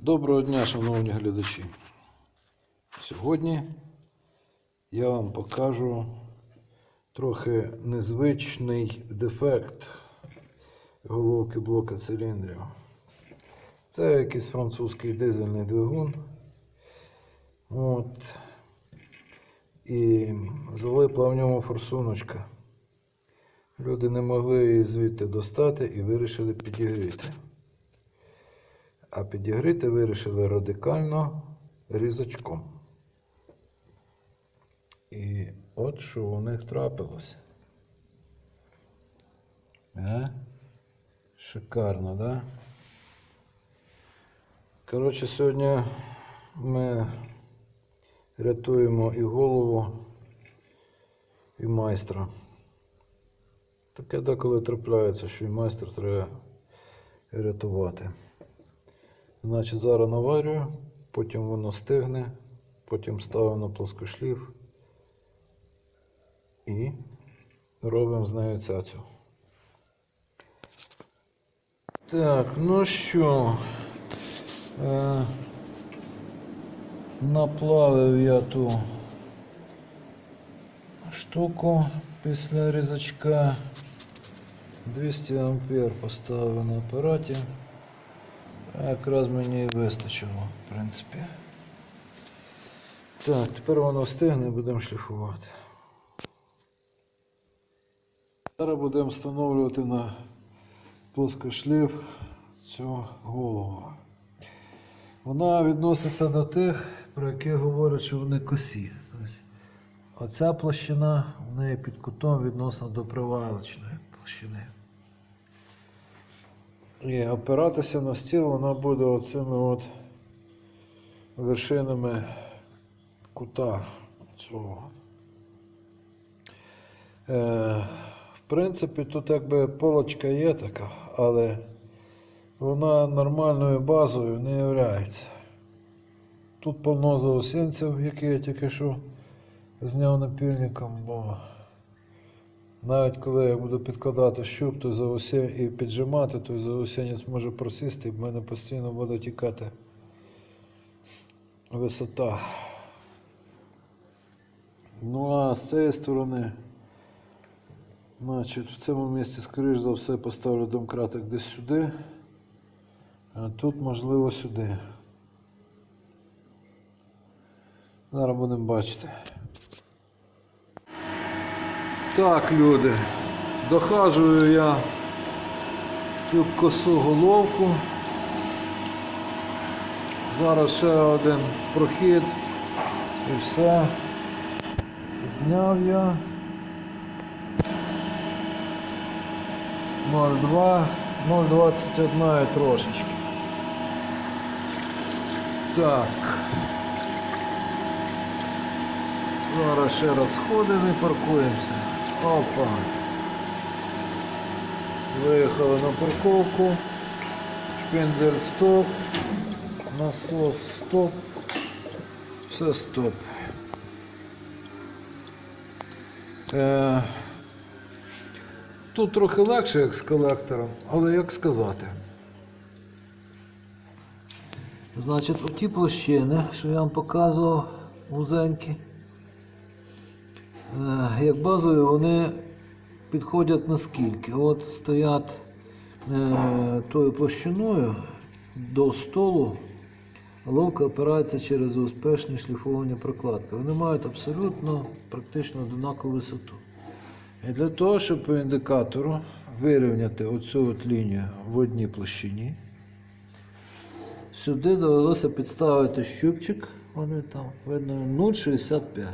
Доброго дня, шановні глядачі. Сьогодні я вам покажу трохи незвичний дефект головки блока циліндрів. Це якийсь французький дизельний двигун. От. І залипла в ньому форсуночка. Люди не могли її звідти достати і вирішили підігріти. А підігріти вирішили радикально різачком. І от що у них трапилось. Е? Шикарно, да? Коротше, сьогодні ми рятуємо і голову, і майстра. Таке деколи трапляється, що і майстра треба рятувати. Значить, зараз наварюю, потім воно стигне, потім ставимо на плоскошлів і робимо з нею цяцю. Так, ну що, е, наплавив я ту штуку після різачка. 200 ампер поставив на апараті. Якраз мені і вистачило, в принципі. Так, тепер воно встигне будемо шліфувати. Зараз будемо встановлювати на плоскошліф цю голову. Вона відноситься до тих, про яких говорять, що вони косі. Оця площина в неї під кутом відносно до привалочної площини. І опиратися на стіл вона буде оцими от вершинами кута цього. Е, в принципі, тут якби полочка є така, але вона нормальною базою не являється. Тут повно заусінців, які я тільки що зняв напільником, бо навіть коли я буду підкладати щуп, то за заусі і піджимати, то заусінець може просісти, і в мене постійно буде тікати висота. Ну а з цієї сторони, значить, в цьому місці, скоріш за все, поставлю домкратик десь сюди, а тут, можливо, сюди. Зараз будемо бачити. Так, люди, дохажую я цю косу головку. Зараз ще один прохід і все. Зняв я. 0,2, 0,21 і трошечки. Так. Зараз ще раз сходимо і паркуємося. Опа. Виїхали на парковку. Шпіндель стоп. Насос стоп. Все стоп. Е, тут трохи легше, як з колектором, але як сказати. Значить, оті площини, що я вам показував, вузенькі. Як базові вони підходять наскільки. От стоять е, тою площиною до столу, головка опирається через успішні шліфовані прокладки. Вони мають абсолютно практично однакову висоту. І для того, щоб по індикатору вирівняти оцю от лінію в одній площині, сюди довелося підставити щупчик, вони там видно 0,65.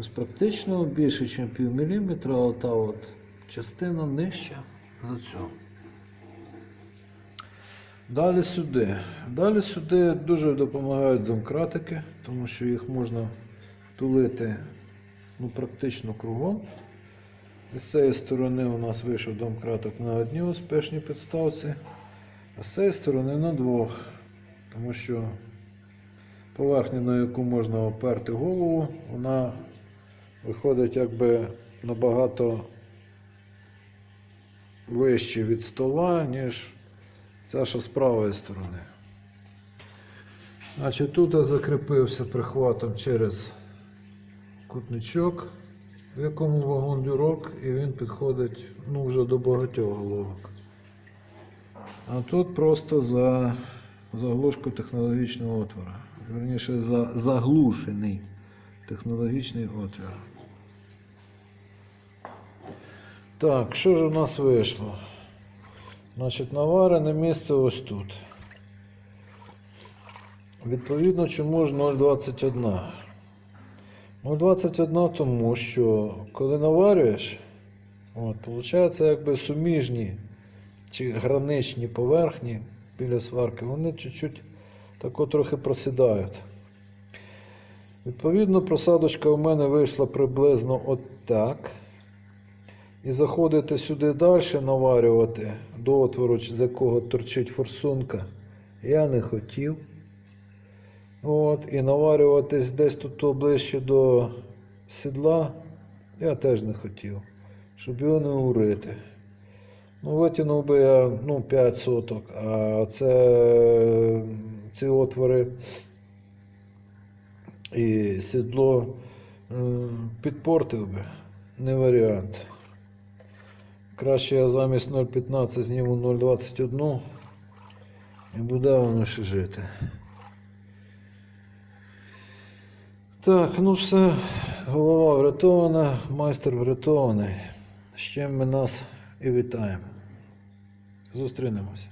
Ось практично більше, ніж пів міліметра, ота от частина нижча за цю. Далі сюди. Далі сюди дуже допомагають домкратики, тому що їх можна втулити ну, практично кругом. І з цієї сторони у нас вийшов домкраток на одній успішній підставці, а з цієї сторони на двох. Тому що поверхня, на яку можна оперти голову, вона виходить якби набагато вище від стола, ніж ця, що з правої сторони. Значить, тут я закріпився прихватом через кутничок, в якому вагон дюрок, і він підходить ну, вже до багатьох головок. А тут просто за заглушку технологічного отвора. Верніше, за заглушений технологічний отвір. Так, що ж у нас вийшло? Значить, наварене місце ось тут. Відповідно, чому ж 0,21? 0,21 тому що коли наварюєш, от, виходить якби суміжні чи граничні поверхні біля сварки, вони чуть-чуть тако трохи просідають. Відповідно, просадочка у мене вийшла приблизно от так. І заходити сюди далі, наварювати до отвору, з якого торчить форсунка, я не хотів. От, і наварюватись десь тут ближче до сідла я теж не хотів, щоб його не урити. Ну, витягнув би я ну, 5 соток, а це ці отвори і сідло підпортив би, не варіант. Краще я замість 0,15 зніму 0,21 і буде воно ще жити. Так, ну все, голова врятована, майстер врятований. З чим ми нас і вітаємо. Зустрінемося.